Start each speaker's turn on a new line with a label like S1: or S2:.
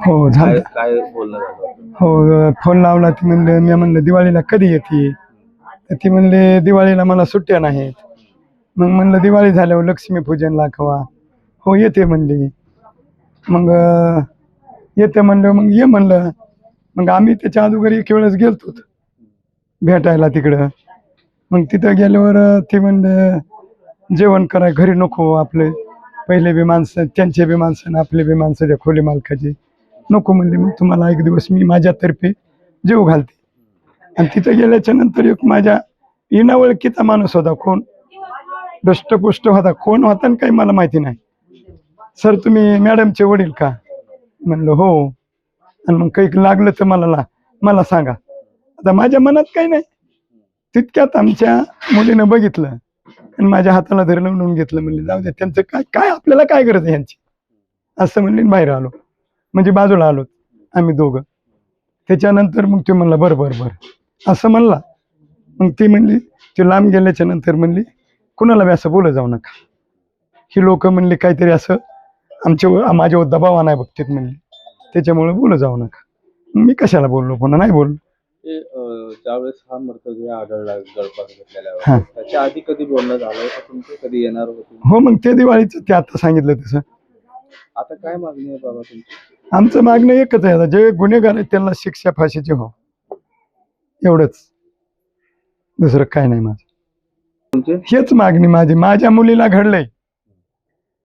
S1: हो झालं.
S2: काय बोलणं झालं
S1: हो फोन लावला ती म्हणले मी म्हणलं दिवाळीला कधी येते? तर ती म्हणले दिवाळीला मला सुट्ट्या नाहीत. मग म्हणलं दिवाळी झाल्यावर लक्ष्मीपूजनला कवा हो येते म्हणली. मग अं, येते म्हणलं मग ये म्हणलं. मग आम्ही त्याच्या अगोदर एक वेळेस गेलतो भेटायला तिकडं. मग तिथं गेल्यावर अं, ती म्हणलं जेवण कराय घरी नको आपले. पहिले बी माणसं त्यांचे बी माणसं आणि आपले बी माणसं त्या खोली मालकाची. नको म्हणले मग तुम्हाला एक दिवस मी माझ्यातर्फे जीव घालते. आणि तिथं गेल्याच्यानंतर एक माझ्या इनावळखीचा माणूस होता कोण? दष्टपुष्ट होता. कोण होता आणि काही मला माहिती नाही. सर तुम्ही मॅडमचे वडील का? म्हणलं हो. आणि मग काही लागलं तर मला ला मला सांगा. आता माझ्या मनात काही नाही. तितक्यात आमच्या मुलीनं बघितलं आणि माझ्या हाताला धरलं म्हणून घेतलं. म्हणले जाऊ दे त्यांचं काय काय आपल्याला काय गरज आहे यांची? असं म्हणले बाहेर आलो. म्हणजे बाजूला आलो आम्ही दोघं. त्याच्यानंतर मग ते म्हणला बरं बरं बरं. असं म्हणला. मग ती म्हणली ती लांब गेल्याच्यानंतर म्हणली कुणाला बी असं बोलत जाऊ नका. ही लोक म्हणली काहीतरी असं आमच्या माझ्यावर दबाव आणाय बघतात म्हणली. त्याच्यामुळे बोलत जाऊ नका. मी कशाला बोललो? पुन्हा नाही बोललो.
S2: ज्यावेळेस हा मृतदेह आढळला गळपास. घेतलेल्या त्याच्या आधी कधी बोलणं झालं तुमचं? कधी येणार होते?
S1: हो मग ते दिवाळीचं ते आता सांगितलं तसं.
S2: आता काय मागणी आहे बाबा तुमची?
S1: आमचं मागणं एकच आहे जे गुन्हेगार आहेत त्यांना शिक्षा फाशीची हो. एवढंच. दुसरं काय नाही माझं. हेच मागणी माझी. माझ्या मुलीला घडलंय.